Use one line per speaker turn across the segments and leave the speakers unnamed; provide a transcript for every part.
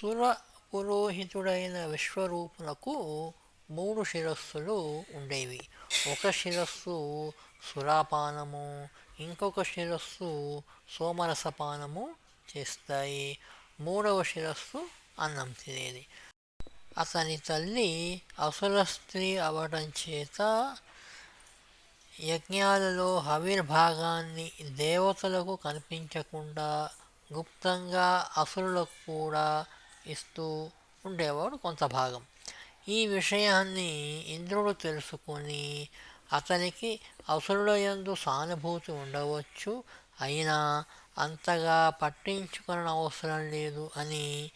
సుర పురోహితుడైన విశ్వరూపునకు మూడు శిరస్సులు ఉండేవి ఒక శిరస్సు సురాపానము ఇంకొక శిరస్సు సోమరసపానము చేస్తాయి. మూడవ శిరస్సు అన్నం తినేది. అతని తల్లి అసుర స్త్రీ అవడం చేత యజ్ఞాలలో హవిర్భాగాన్ని దేవతలకు కనిపించకుండా గుప్తంగా అసురులకు కూడా ఇస్తూ ఉండేవాడు కొంత భాగం. ఈ విషయాన్ని ఇంద్రుడు తెలుసుకొని అతనికి అసురుల సానుభూతి ఉండవచ్చు. అయినా అంతగా పట్టించుకున్న అవసరం లేదు అని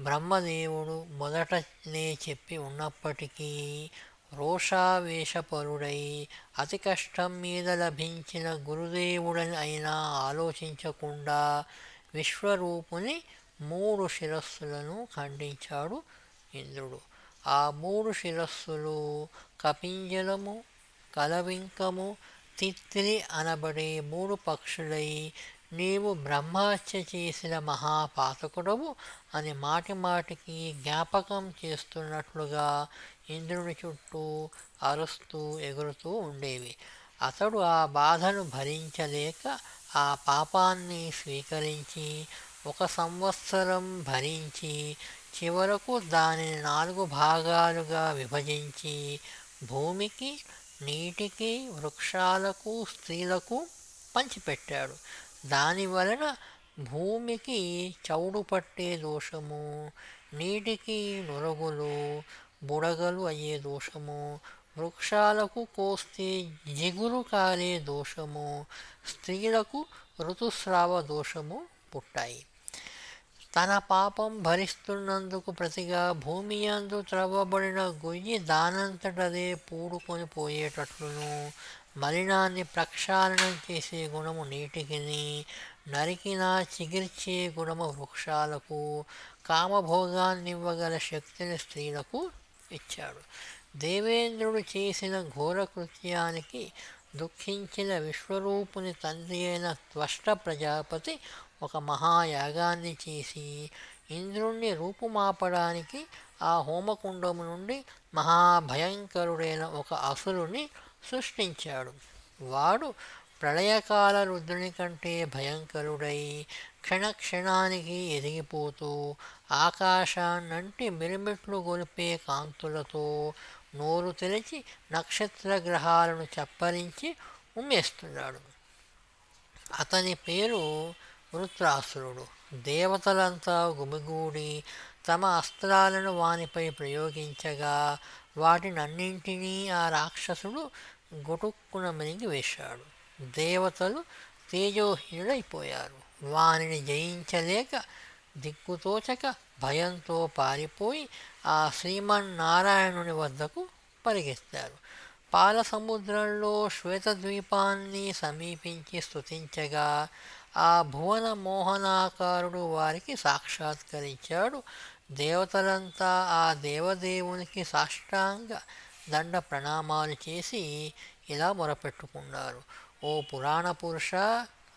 బ్రహ్మదేవుడు మొదటనే చెప్పి ఉన్నప్పటికీ రోషావేశపరుడై అతి కష్టం మీద లభించిన గురుదేవుడని అయినా ఆలోచించకుండా విశ్వరూపుని మూడు శిరస్సులను ఖండించాడు ఇంద్రుడు. ఆ మూడు శిరస్సులు కపింజలము కలవింకము తిత్రి అనబడే మూడు పక్షులై నీవు బ్రహ్మహత్య చేసిన మహాపాతకుడవు అని మాటి మాటికి జ్ఞాపకం చేస్తున్నట్లుగా ఇంద్రుని చుట్టూ అరుస్తూ ఎగురుతూ ఉండేవి. అతడు ఆ బాధను భరించలేక ఆ పాపాన్ని స్వీకరించి ఒక సంవత్సరం భరించి చివరకు దానిని నాలుగు భాగాలుగా విభజించి భూమికి నీటికి వృక్షాలకు స్త్రీలకు పంచిపెట్టాడు. దాని వలన భూమికి చౌడు పట్టే దోషము నీటికి నురగులు బుడగలు అయ్యే దోషము వృక్షాలకు కోస్తే జిగురు కాలే దోషము స్త్రీలకు ఋతుస్రావ దోషము పుట్టాయి. తన పాపం భరిస్తున్నందుకు ప్రతిగా భూమి యందు త్రవ్వబడిన గొయ్యి దానంతటదే పూడుకొని పోయేటట్లును. మలినాన్ని ప్రక్షాళనం చేసే గుణము నీటికిని నరికిన చిగిర్చే గుణము వృక్షాలకు కామభోగాన్నివ్వగల శక్తిని స్త్రీలకు ఇచ్చాడు. దేవేంద్రుడు చేసిన ఘోర కృత్యానికి దుఃఖించిన విశ్వరూపుని తండ్రి అయిన త్వష్ట ప్రజాపతి ఒక మహాయాగాన్ని చేసి ఇంద్రుణ్ణి రూపుమాపడానికి ఆ హోమకుండము నుండి మహాభయంకరుడైన ఒక అసురుని సృష్టించాడు. వాడు ప్రళయకాల రుద్రుని కంటే భయంకరుడై క్షణక్షణానికి ఎదిగిపోతూ ఆకాశాన్నంటి మిరుమిట్లు గొలిపే కాంతులతో నోరు తెరిచి నక్షత్ర గ్రహాలను చప్పరించి ఉమ్మేస్తున్నాడు. అతని పేరు వృత్రాసురుడు దేవతలంతా గుమిగూడి తమ అస్త్రాలను వానిపై ప్రయోగించగా వాటినన్నింటినీ ఆ రాక్షసుడు గొటుక్కున మినిగి వేశాడు. దేవతలు తేజోహీనుడైపోయారు వానిని జయించలేక దిక్కుతోచక భయంతో పారిపోయి ఆ శ్రీమన్నారాయణుని వద్దకు పరిగెత్తారు. పాల సముద్రంలో శ్వేతద్వీపాన్ని సమీపించి స్తుతించగా ఆ భువన మోహనాకారుడు వారికి సాక్షాత్కరించాడు. దేవతలంతా ఆ దేవదేవునికి సాష్టాంగ దండ ప్రణామాలు చేసి ఇలా మొరపెట్టుకున్నారు. ఓ పురాణ పురుష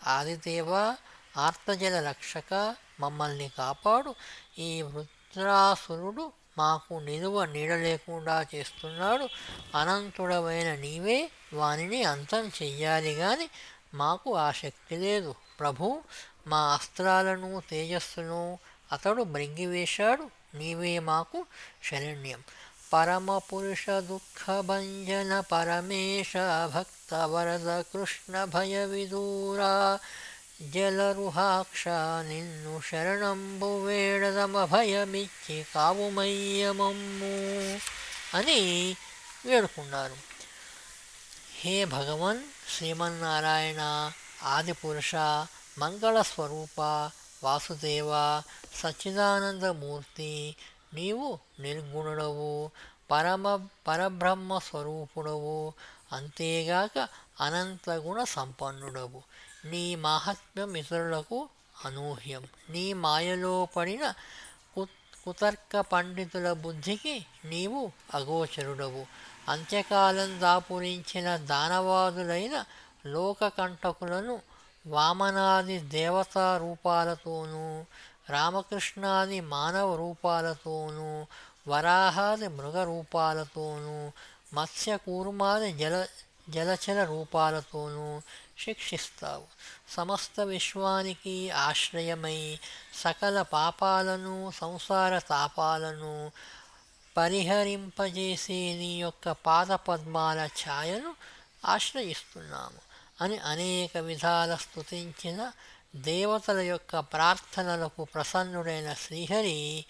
ఆదిదేవ ఆర్తజల రక్షక మమ్మల్ని కాపాడు. ఈ వృత్రాసురుడు మాకు నిలువ నీడ లేకుండా చేస్తున్నాడు. అనంతుడమైన నీవే వానిని అంతం చెయ్యాలి కానీ మాకు ఆ శక్తి లేదు. ప్రభు మా అస్త్రాలను తేజస్సును అతడు మృంగివేశాడు. నీవే మాకు శరణ్యం. పరమ పురుష దుఃఖ భంజన పరమేశ భక్త వరద కృష్ణ భయ విదూరా జలరుహాక్ష నిన్ను శరణంబు వేడదమ భయమిచ్చి కావుమయ్యమమ్ము అని వేడుకున్నారు. హే భగవన్ శ్రీమన్నారాయణ ఆదిపురుష మంగళస్వరూప వాసుదేవ సచ్చిదానందమూర్తి నీవు నిర్గుణుడవు పరమ పరబ్రహ్మ స్వరూపుడవు అంతేగాక అనంత గుణ సంపన్నుడవు నీ మాహాత్మ్యం ఇతరులకు అనూహ్యం. నీ మాయలో పడిన కుతర్క పండితుల బుద్ధికి నీవు అగోచరుడవు. అంత్యకాలం దాపురించిన దానవాదులైన లోకకంటకులను వామనాది దేవతా రూపాలతోనూ రామకృష్ణాది మానవ రూపాలతోనూ వరాహాది మృగ రూపాలతోనూ మత్స్యకూర్మాది జల జలచల రూపాలతోనూ శిక్షిస్తావు. సమస్త విశ్వానికి ఆశ్రయమై సకల పాపాలను సంసార తాపాలను పరిహరింపజేసే నీ యొక్క పాదపద్మాల ఛాయను ఆశ్రయిస్తున్నాము. అని అనేక విధాల స్థుతించిన దేవతల యొక్క ప్రార్థనలకు ప్రసన్నుడైన శ్రీహరి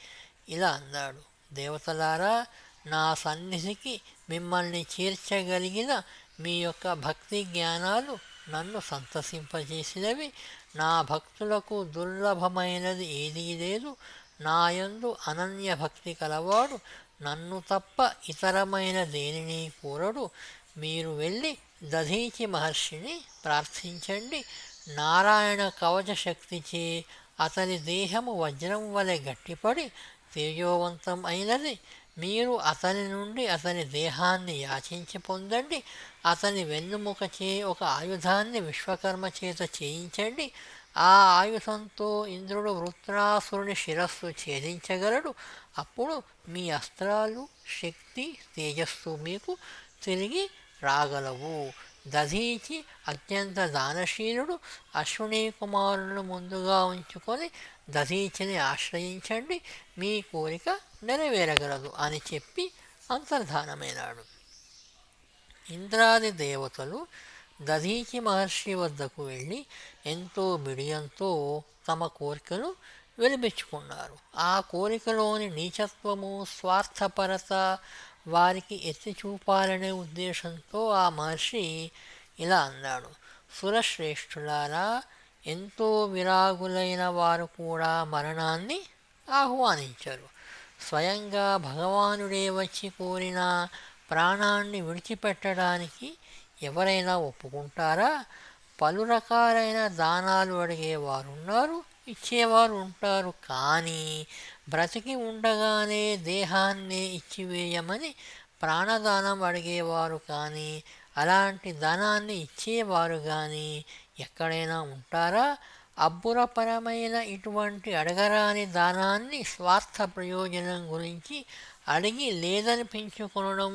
ఇలా అన్నాడు. దేవతలారా నా సన్నిధికి మిమ్మల్ని చేర్చగలిగిన మీ యొక్క భక్తి జ్ఞానాలు నన్ను సంతసింపజేసినవి. నా భక్తులకు దుర్లభమైనది ఏదీ లేదు. నాయందు అనన్య భక్తి కలవాడు. నన్ను తప్ప ఇతరమైన దేనిని కోరడు. మీరు వెళ్ళి దధీచి మహర్షిని ప్రార్థించండి. నారాయణ కవచ శక్తిచే అతని దేహము వజ్రం వలె గట్టిపడి తేజోవంతం అయినది. మీరు అతని నుండి అతని దేహాన్ని యాచించి పొందండి. అతని వెన్నుముకచే ఒక ఆయుధాన్ని విశ్వకర్మ చేత చేయించండి. ఆ ఆయుధంతో ఇంద్రుడు వృత్రాసురుని శిరస్సు ఛేదించగలడు. అప్పుడు మీ అస్త్రాలు శక్తి తేజస్సు మీకు తిరిగి రాగలవు. దధీచి అత్యంత దానశీలుడు అశ్విని కుమారులను ముందుగా ఉంచుకొని దధీచిని ఆశ్రయించండి. మీ కోరిక నెరవేరగలదు అని చెప్పి అంతర్ధానమైనాడు. ఇంద్రాది దేవతలు దధీచి మహర్షి వద్దకు వెళ్ళి ఎంతో బిడియంతో తమ కోరికలు వెలిపించుకున్నారు. ఆ కోరికలోని నీచత్వము స్వార్థపరత వారికి ఎత్తి చూపాలనే ఉద్దేశంతో ఆ మహర్షి ఇలా అన్నాడు. సురశ్రేష్ఠులారా ఎంతో విరాగులైన వారు కూడా మరణాన్ని ఆహ్వానించరు. స్వయంగా భగవానుడే వచ్చి కోరిన ప్రాణాన్ని విడిచిపెట్టడానికి ఎవరైనా ఒప్పుకుంటారా? పలు రకాలైన దానాలు అడిగే వారున్నారు ఇచ్చేవారు ఉంటారు కానీ బ్రతికి ఉండగానే దేహాన్ని ఇచ్చివేయమని ప్రాణదానం అడిగేవారు కానీ అలాంటి ధనాన్ని ఇచ్చేవారు కానీ ఎక్కడైనా ఉంటారా? అబ్బురపరమైన ఇటువంటి అడగరాని దానాన్ని స్వార్థ ప్రయోజనం గురించి అడిగి లేదనిపించుకొనడం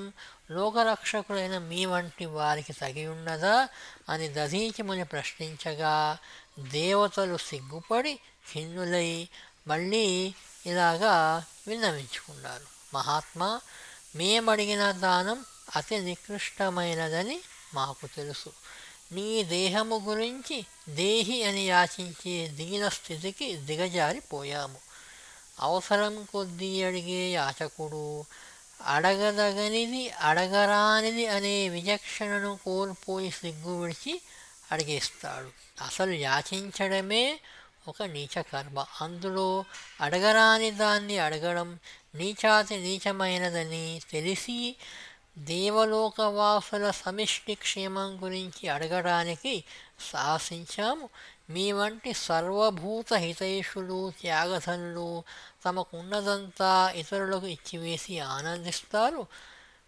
లోకరక్షకులైన మీ వంటి వారికి తగి ఉన్నదా అని దధీచముని ప్రశ్నించగా దేవతలు సిగ్గుపడి ఖిన్నులై మళ్ళీ ఇలాగా విన్నవించుకున్నారు. మహాత్మా మేమడిగిన దానం అతి నికృష్టమైనదని మాకు తెలుసు. నీ దేహము గురించి దేహి అని యాచించే దీన స్థితికి దిగజారిపోయాము. అవసరం కొద్దీ అడిగే యాచకుడు అడగదగనిది అడగరానిది అనే విచక్షణను కోల్పోయి సిగ్గు విడిచి అడిగేస్తాడు. అసలు యాచించడమే ఒక నీచ కర్మ. అందులో అడగరాని దాన్ని అడగడం నీచాతి నీచమైనదని తెలిసి దేవలోకవాసుల సమిష్టి క్షేమం గురించి అడగడానికి సాహసించాము. మీ వంటి సర్వభూత హితైషులు త్యాగధనులు తమకున్నదంతా ఇతరులకు ఇచ్చివేసి ఆనందిస్తారు.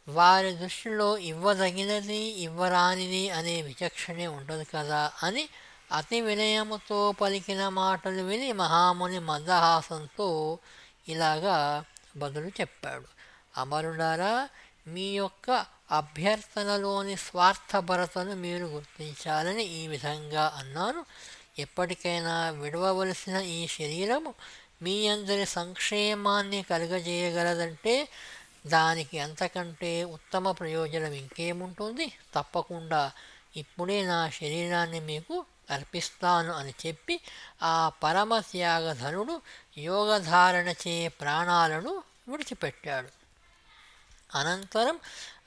వారి దృష్టిలో ఇవ్వదగినది ఇవ్వరానిది అనే విచక్షణే ఉండదు కదా అని అతి వినయముతో పలికిన మాటలు విని మహాముని మందహాసంతో ఇలాగా బదులు చెప్పాడు. అమరుడారా మీ యొక్క అభ్యర్థనలోని స్వార్థభరతను మీరు గుర్తించాలని ఈ విధంగా అన్నాను. ఎప్పటికైనా విడవవలసిన ఈ శరీరము మీ అందరి సంక్షేమాన్ని కలుగజేయగలదంటే దానికి అంతకంటే ఉత్తమ ప్రయోజనం ఇంకేముంటుంది? తప్పకుండా ఇప్పుడే నా శరీరాన్ని మీకు అర్పిస్తాను అని చెప్పి ఆ పరమ త్యాగధనుడు యోగధారణ చే ప్రాణాలను విడిచిపెట్టాడు. అనంతరం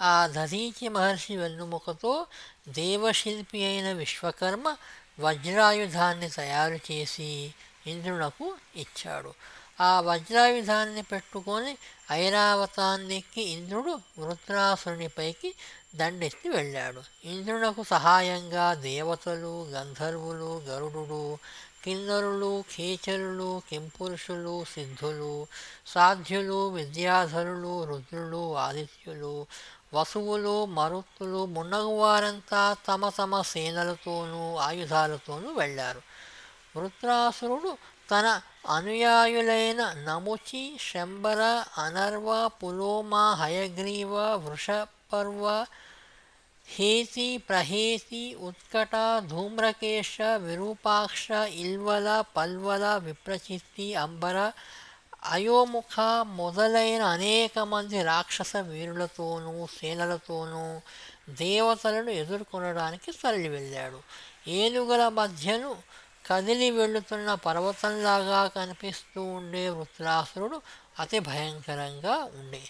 ఆ దధీచి మహర్షి వెన్నుముకతో దేవశిల్పి అయిన విశ్వకర్మ వజ్రాయుధాన్ని తయారు చేసి ఇంద్రునకు ఇచ్చాడు. ఆ వజ్రాయుధాన్ని పెట్టుకొని ఐరావతాన్నిక్కి ఇంద్రుడు వృత్రాసురునిపైకి దండెత్తి వెళ్ళాడు. ఇంద్రునకు సహాయంగా దేవతలు గంధర్వులు గరుడు కిన్నరులు ఖేచరులు కింపురుషులు సిద్ధులు సాధ్యులు విద్యాధరులు రుద్రులు ఆదిత్యులు వసువులు మరుత్తులు మున్నగువారంతా తమ తమ సేనలతోనూ ఆయుధాలతోనూ వెళ్ళారు. వృత్రాసురుడు తన అనుయాయులైన నముచి శంబర అనర్వ పులోమ హయగ్రీవ వృషపర్వ హేతి ప్రహేతి ఉత్కట ధూమ్రకేశ విరూపాక్ష ఇల్వల పల్వల విప్రచిత్తి అంబర అయోముఖ మొదలైన అనేక మంది రాక్షస వీరులతోనూ సేనలతోనూ దేవతలను ఎదుర్కొనడానికి తరలి వెళ్ళాడు. ఏనుగుల మధ్యను కదిలి వెళుతున్న పర్వతంలాగా కనిపిస్తూ ఉండే వృత్రాసురుడు అతి భయంకరంగా ఉండే.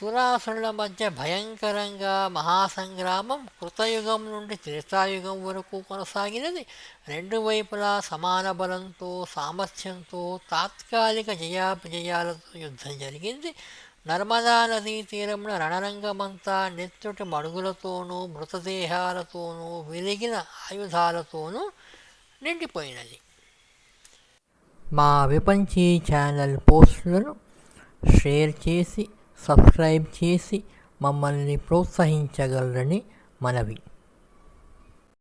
సురాసురుల మధ్య భయంకరంగా మహాసంగ్రామం కృతయుగం నుండి త్రేతాయుగం వరకు కొనసాగినది. రెండు వైపులా సమాన బలంతో సామర్థ్యంతో తాత్కాలిక జయాపజయాలతో యుద్ధం జరిగింది. నర్మదా నదీ తీరంలో రణరంగమంతా నెత్తుటి మడుగులతోనూ మృతదేహాలతోనూ విరిగిన ఆయుధాలతోనూ నిండిపోయినది. మా విపంచీ ఛానల్ పోస్టులను షేర్ చేసి సబ్స్క్రైబ్ చేసి మమ్మల్ని ప్రోత్సహించగలరని మనవి.